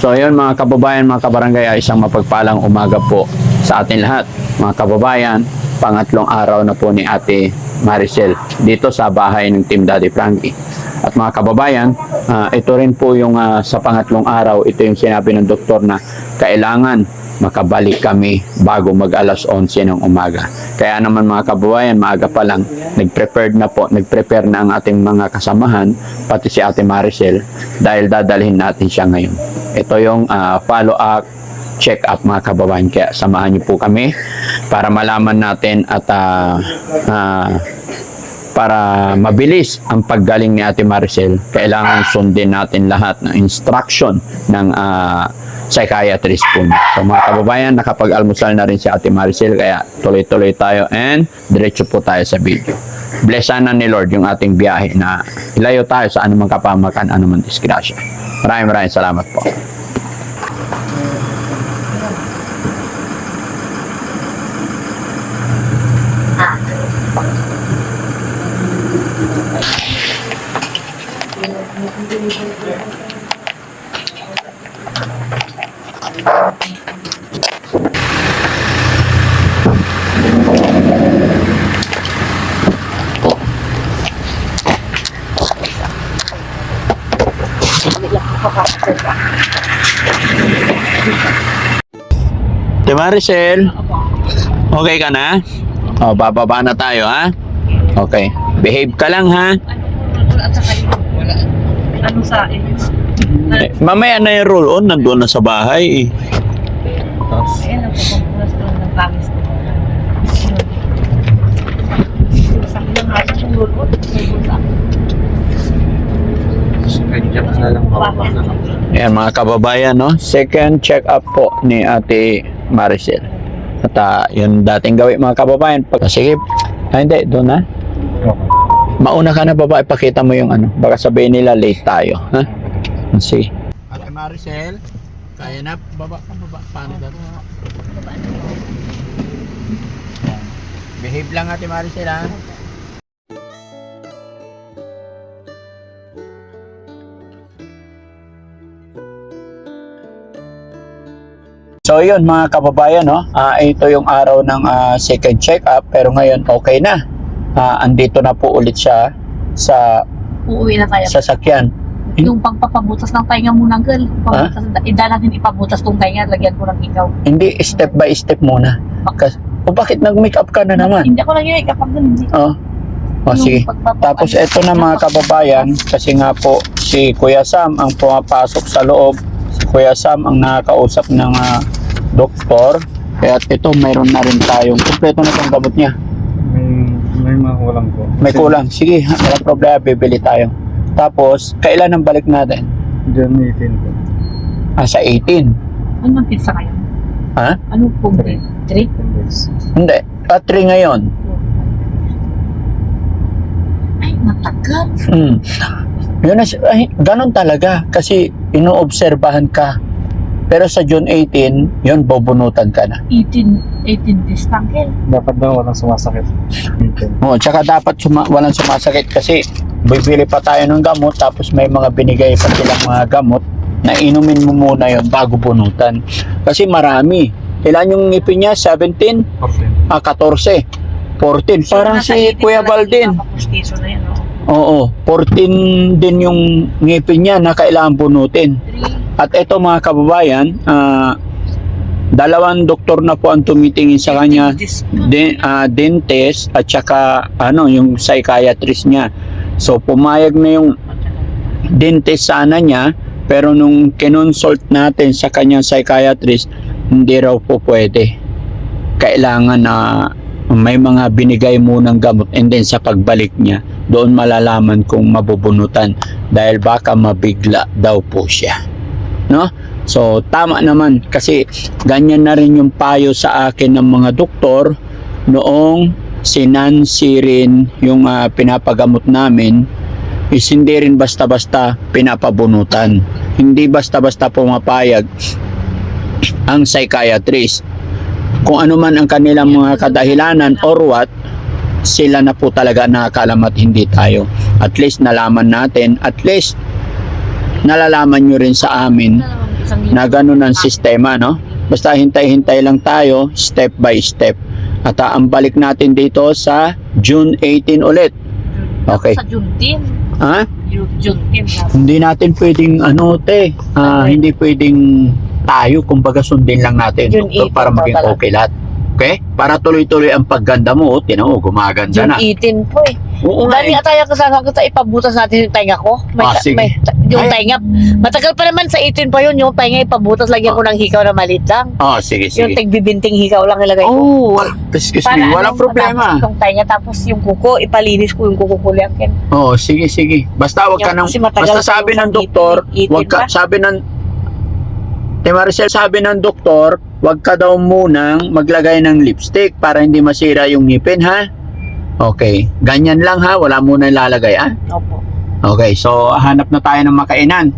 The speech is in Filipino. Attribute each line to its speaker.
Speaker 1: So yun mga kababayan, mga kabarangay, ay isang mapagpalang umaga po sa atin lahat. Mga kababayan, pangatlong araw na po ni Ate Maricel dito sa bahay ng Team Daddy Frankie. At mga kababayan, ah, ito rin po yung ah, sa pangatlong araw, ito yung sinabi ng doktor na kailangan makabalik kami bago mag alas 11 ng umaga. Kaya naman mga kababayan, maaga pa lang, nag-prepared na po, nag-prepare na ang ating mga kasamahan, pati si Ate Maricel, dahil dadalhin natin siya ngayon. Ito yung ah, follow-up check up mga kababayan. Kaya samahan niyo po kami para malaman natin at ah, ah, para mabilis ang paggaling ni Ate Maricel, kailangan sundin natin lahat ng instruction ng ah, psychiatrist po niya. So mga kababayan, nakapag-almusal na rin si Ate Maricel, kaya tuloy-tuloy tayo and diretso po tayo sa video. Blessanan ni Lord yung ating biyahe na ilayo tayo sa anumang kapamakan, anumang disgrasya. Maraming maraming salamat po. Ate Maricel, okay ka na? O, bababa na tayo, ha? Okay. Behave ka lang, ha?
Speaker 2: Wala. Ano sa inyo?
Speaker 1: Eh, mamaya na yung roll-on, nandun na sa bahay. eh.
Speaker 2: Ayan ang pagpapunas ko ng pangis ko. Sa akin lang nga yung lulot. May bulsa.
Speaker 1: Ayan mga kababayan, no? Second check-up po ni Ate Maricel. At ah, yun dating gawin mga kababayan. Pag, sige, ay hindi, doon na. Mauna ka na baba, ipakita mo yung ano. Baka sabihin nila late tayo. Ha? Sige. Ate Maricel, kaya na. Baba ka, baba. Paano daw? Behave lang Ate Maricel, ha? So yun mga kababayan, no? Ah, ito yung araw ng ah, second check-up pero ngayon okay na. Ah, andito na po ulit siya sa
Speaker 2: Uuwi na tayo.
Speaker 1: sasakyan.
Speaker 2: Yung pagpapabutas ng tainga muna, girl. Pabutas, Ida natin ipabutas tong tainga, lagyan ko ng ikaw.
Speaker 1: Hindi step by step muna. Kas, o bakit nag-make up ka na naman?
Speaker 2: Hindi ako lang yun, kapag ganun. hindi.
Speaker 1: Oh. O
Speaker 2: Yung
Speaker 1: sige. Tapos eto na mga kababayan, kasi nga po si Kuya Sam ang pumapasok sa loob. Si Kuya Sam ang nakakausap ng ah, doktor. Kaya ito mayroon na rin tayong kumpleto na itong gamot niya.
Speaker 3: May, may mga kulang po.
Speaker 1: May kulang. Sige, ha, wala problema, bibili tayo. Tapos, kailan ang balik natin?
Speaker 3: Diyan 18 po.
Speaker 1: Ah, sa 18.
Speaker 2: Ano ang pizza ngayon?
Speaker 1: Ha?
Speaker 2: Ano po?
Speaker 3: Three.
Speaker 2: Three?
Speaker 3: 10 days.
Speaker 1: Hindi. Ah, 3 ngayon.
Speaker 2: Ay, matagal.
Speaker 1: Hmm. Yun na, si- ay, ganun talaga. Kasi, inoobserbahan ka. Pero sa June 18, yun, bobunutan ka na.
Speaker 2: 18, 18 days.
Speaker 3: Dapat daw walang sumasakit. 18.
Speaker 1: Oo, tsaka dapat suma- walang sumasakit kasi bibili pa tayo ng gamot tapos may mga binigay pa silang mga gamot na inumin mo muna yon bago bunutan. Kasi marami. Ilan yung ngipin niya? 17?
Speaker 3: 14.
Speaker 1: Ah, 14. 14. Parang si
Speaker 2: 18
Speaker 1: Kuya Baldin.
Speaker 2: oh.
Speaker 1: Oo, 14 din yung ngipin niya na kailangan bunutin. At ito mga kababayan, ah, dalawang doktor na po ang tumitingin sa kanya,
Speaker 2: This,
Speaker 1: de, ah, dentist at saka ano, yung psychiatrist niya. So pumayag na yung dentist sana niya, pero nung kinonsult natin sa kanyang psychiatrist, hindi raw po pwede. Kailangan na may mga binigay munang gamot and then sa pagbalik niya, doon malalaman kung mabubunutan dahil baka mabigla daw po siya. No? So, tama naman kasi ganyan na rin yung payo sa akin ng mga doktor noong sinansi rin yung ah, pinapagamot namin is hindi rin basta-basta pinapabunutan. Hindi basta-basta pumapayag ang psychiatrist. Kung ano man ang kanilang mga kadahilanan or what, sila na po talaga nakakalam at hindi tayo. At least nalaman natin, at least nalalaman nyo rin sa amin na ganun ang sistema, no? Basta hintay-hintay lang tayo, step by step. At ah, ang balik natin dito sa June 18 ulit. Okay.
Speaker 2: Sa June 10.
Speaker 1: Ha?
Speaker 2: June June 10. sabi.
Speaker 1: Hindi natin pwedeng, ano, te,
Speaker 2: Okay.
Speaker 1: hindi pwedeng tayo, kumbaga sundin lang natin,
Speaker 2: June
Speaker 1: doktor,
Speaker 2: 18
Speaker 1: para maging okay lahat. Okay? Para tuloy-tuloy ang pagganda mo, mo, gumaganda
Speaker 2: June
Speaker 1: na.
Speaker 2: 18 po eh.
Speaker 1: Oo nga
Speaker 2: Dami
Speaker 1: eh.
Speaker 2: nga tayo kasama ko sa ipabutas natin yung tainga ko. May,
Speaker 1: Ah, sige.
Speaker 2: may yung
Speaker 1: Ay.
Speaker 2: tainga. Matagal pa naman sa 18 pa yun, yung tainga ipabutas, lagyan ko ng hikaw na maliit lang.
Speaker 1: Oh, sige,
Speaker 2: Yung
Speaker 1: sige.
Speaker 2: tigbibinting hikaw lang ilagay ko.
Speaker 1: Oh, wal- excuse me, walang
Speaker 2: ano,
Speaker 1: problema.
Speaker 2: matapos Yung tainga, tapos yung kuko, ipalinis ko yung kuko ko lang.
Speaker 1: Oh, sige, sige. Basta wag ka
Speaker 2: Yung
Speaker 1: nang,
Speaker 2: kasi matagal
Speaker 1: basta
Speaker 2: pa
Speaker 1: sabi
Speaker 2: yung
Speaker 1: ng doktor, wag ka,
Speaker 2: pa.
Speaker 1: sabi ng, Te Maricel, sabi ng doktor, wag ka daw munang maglagay ng lipstick para hindi masira yung ngipin, ha? Okay. Ganyan lang, ha? Wala muna ilalagay, ha?
Speaker 2: Opo.
Speaker 1: Okay, so hanap na tayo ng makainan.